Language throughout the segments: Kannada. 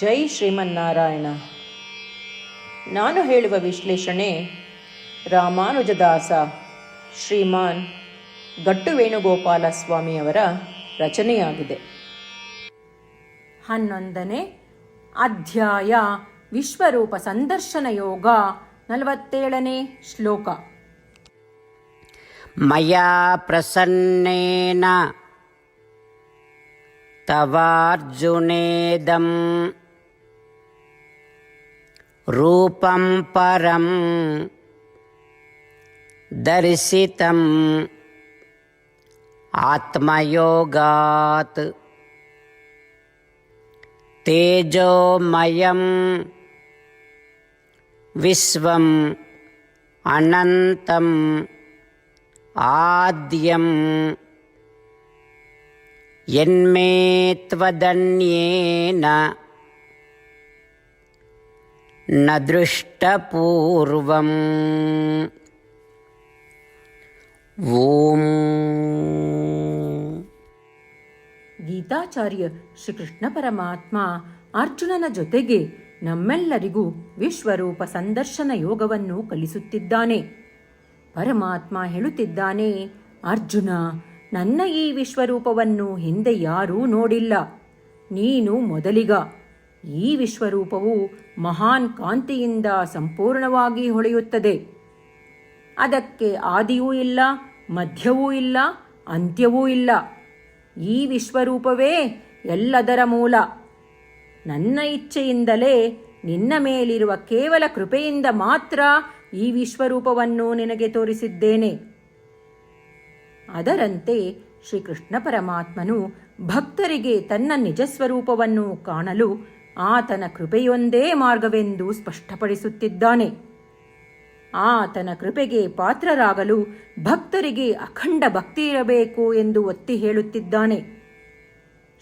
ಜೈ ಶ್ರೀಮನ್ನಾರಾಯಣ ನಾನು ಹೇಳುವ ವಿಶ್ಲೇಷಣೆ ರಾಮಾನುಜದಾಸ ಶ್ರೀಮಾನ್ ಗಟ್ಟು ವೇಣುಗೋಪಾಲ ಸ್ವಾಮಿಯವರ ರಚನೆಯಾಗಿದೆ ಹನ್ನೊಂದನೇ ಅಧ್ಯಾಯ ವಿಶ್ವರೂಪ ಸಂದರ್ಶನ ಯೋಗ ನಲವತ್ತೇಳನೇ ಶ್ಲೋಕ मया प्रसन्नेन तवार्जुनेदं రూపం పరం దర్శితం ఆత్మయోగాత్. తేజోమయం విశ్వం అనంతం ఆద్యం. ఎన్మే न दृष्टपूर्वम् ॐ ಗೀತಾಚಾರ್ಯ ಶ್ರೀಕೃಷ್ಣ ಪರಮಾತ್ಮ ಅರ್ಜುನನ ಜೊತೆಗೆ ನಮ್ಮೆಲ್ಲರಿಗೂ ವಿಶ್ವರೂಪ ಸಂದರ್ಶನ ಯೋಗವನ್ನು ಕಲಿಸುತ್ತಿದ್ದಾನೆ ಪರಮಾತ್ಮ ಹೇಳುತ್ತಿದ್ದಾನೆ ಅರ್ಜುನ ನನ್ನ ಈ ವಿಶ್ವರೂಪವನ್ನು ಹಿಂದೆ ಯಾರೂ ನೋಡಿಲ್ಲ ನೀನು ಮೊದಲಿಗ ಈ ವಿಶ್ವರೂಪವು ಮಹಾನ್ ಕಾಂತಿಯಿಂದ ಸಂಪೂರ್ಣವಾಗಿ ಹೊಳೆಯುತ್ತದೆ. ಅದಕ್ಕೆ ಆದಿಯೂ ಇಲ್ಲ, ಮಧ್ಯವೂ ಇಲ್ಲ, ಅಂತ್ಯವೂ ಇಲ್ಲ. ಈ ವಿಶ್ವರೂಪವೇ ಎಲ್ಲದರ ಮೂಲ. ನನ್ನ ಇಚ್ಛೆಯಿಂದಲೇ ನಿನ್ನ ಮೇಲಿರುವ ಕೇವಲ ಕೃಪೆಯಿಂದ ಮಾತ್ರ ಈ ವಿಶ್ವರೂಪವನ್ನು ನಿನಗೆ ತೋರಿಸಿದ್ದೇನೆ. ಅದರಂತೆ ಶ್ರೀಕೃಷ್ಣ ಪರಮಾತ್ಮನು ಭಕ್ತರಿಗೆ ತನ್ನ ನಿಜಸ್ವರೂಪವನ್ನು ಕಾಣಲು ಆತನ ಕೃಪೆಯೊಂದೇ ಮಾರ್ಗವೆಂದು ಸ್ಪಷ್ಟಪಡಿಸುತ್ತಿದ್ದಾನೆ. ಆತನ ಕೃಪೆಗೆ ಪಾತ್ರರಾಗಲು ಭಕ್ತರಿಗೆ ಅಖಂಡ ಭಕ್ತಿ ಇರಬೇಕು ಎಂದು ಒತ್ತಿ ಹೇಳುತ್ತಿದ್ದಾನೆ.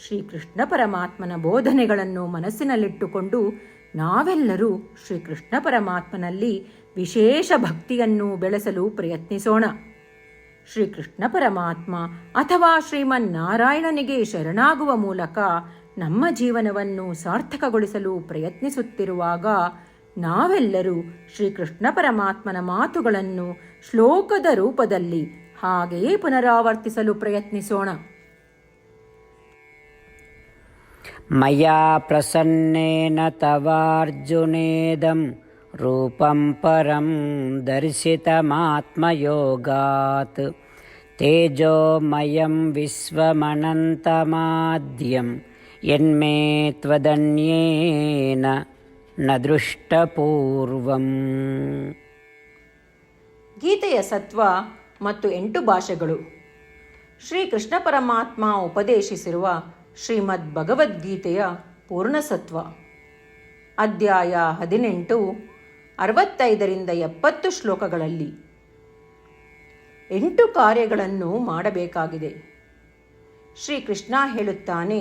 ಶ್ರೀಕೃಷ್ಣ ಪರಮಾತ್ಮನ ಬೋಧನೆಗಳನ್ನು ಮನಸ್ಸಿನಲ್ಲಿಟ್ಟುಕೊಂಡು ನಾವೆಲ್ಲರೂ ಶ್ರೀಕೃಷ್ಣ ಪರಮಾತ್ಮನಲ್ಲಿ ವಿಶೇಷ ಭಕ್ತಿಯನ್ನು ಬೆಳೆಸಲು ಪ್ರಯತ್ನಿಸೋಣ. ಶ್ರೀಕೃಷ್ಣ ಪರಮಾತ್ಮ ಅಥವಾ ಶ್ರೀಮನ್ನಾರಾಯಣನಿಗೆ ಶರಣಾಗುವ ಮೂಲಕ ನಮ್ಮ ಜೀವನವನ್ನು ಸಾರ್ಥಕಗೊಳಿಸಲು ಪ್ರಯತ್ನಿಸುತ್ತಿರುವಾಗ ನಾವೆಲ್ಲರೂ ಶ್ರೀಕೃಷ್ಣ ಪರಮಾತ್ಮನ ಮಾತುಗಳನ್ನು ಶ್ಲೋಕದ ರೂಪದಲ್ಲಿ ಹಾಗೆಯೇ ಪುನರಾವರ್ತಿಸಲು ಪ್ರಯತ್ನಿಸೋಣ. ಮಯಾ ಪ್ರಸನ್ನೇನ ತವಾರ್ಜುನೇದಂ ರೂಪಂ ಪರಂ ದರ್ಶಿತಮಾತ್ಮಯೋಗಾತ್ ತೇಜೋಮಯಂ ವಿಶ್ವಮನಂತಮಾದ್ಯಂ यन्मे त्वदन्येन न दृष्टपूर्वम् ಗೀತೆಯ ಸತ್ವ ಮತ್ತು ಎಂಟು ಭಾಷೆಗಳು ಶ್ರೀಕೃಷ್ಣ ಪರಮಾತ್ಮ ಉಪದೇಶಿಸಿರುವ ಶ್ರೀಮದ್ ಭಗವದ್ಗೀತೆಯ ಪೂರ್ಣಸತ್ವ ಅಧ್ಯಾಯ ಹದಿನೆಂಟು ಅರವತ್ತೈದರಿಂದ ಎಪ್ಪತ್ತು ಶ್ಲೋಕಗಳಲ್ಲಿ ಎಂಟು ಕಾರ್ಯಗಳನ್ನು ಮಾಡಬೇಕಾಗಿದೆ ಶ್ರೀಕೃಷ್ಣ ಹೇಳುತ್ತಾನೆ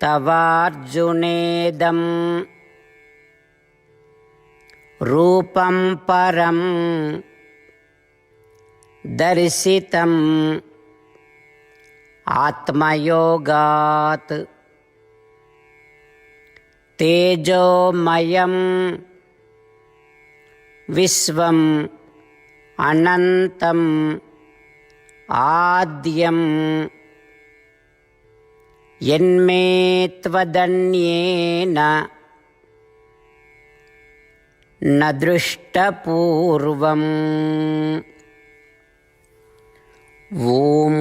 तवार्जुनेदं रूपं परं दर्शितम् आत्मयोगात्। तेजोमयं विश्वम् अनन्तम् आद्यं यन्मे त्वदन्येन न दृष्टपूर्वम् ॐ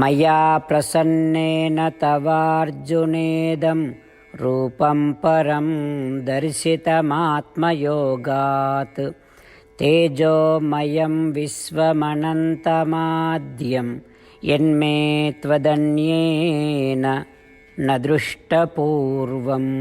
मया प्रसन्नेन तवार्जुनेदं रूपं परं दर्शितमात्मयोगात् तेजोमयं विश्वमनन्तमाद्यं यन्मे त्वदन्येन न दृष्टपूर्वम्